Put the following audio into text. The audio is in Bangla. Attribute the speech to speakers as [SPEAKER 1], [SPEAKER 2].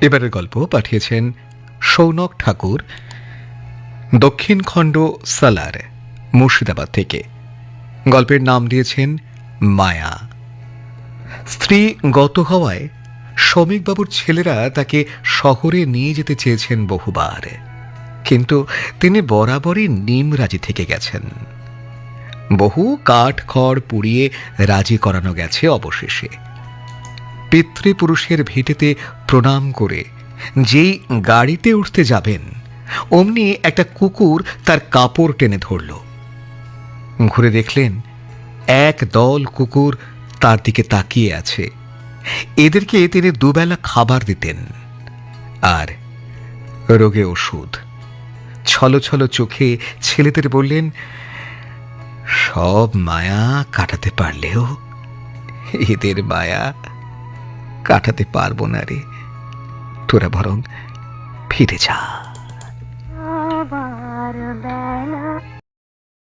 [SPEAKER 1] এবারের গল্প পাঠিয়েছেন সৌনক ঠাকুর, দক্ষিণ খণ্ড সালার, মুর্শিদাবাদ থেকে। গল্পের নাম দিয়েছেন মায়া। স্ত্রী গত হওয়ায় শ্রমিকবাবুর ছেলেরা তাকে শহরে নিয়ে যেতে চেয়েছেন বহুবার। কিন্তু তিনি বরাবরই নিমরাজি থেকে গেছেন। বহু কাঠ খড় পুড়িয়ে রাজি করানো গেছে অবশেষে। পিতৃপুরুষের ভিটেতে প্রণাম করে, যেই গাড়িতে উঠতে যাবেন, অমনি একটা কুকুর তার কাপড় টেনে ধরল। ঘুরে দেখলেন, এক দল কুকুর তার দিকে তাকিয়ে আছে। এদেরকে তিনি দুবেলা খাবার দিতেন। আর, রোগে ওষুধ। ছলো ছলো চোখে ছেলেদের বললেন, সব মায়া কাটাতে পারলেও এদের মায়া কাটাতে পারব না রে। তোরা বরং ফিরে যা।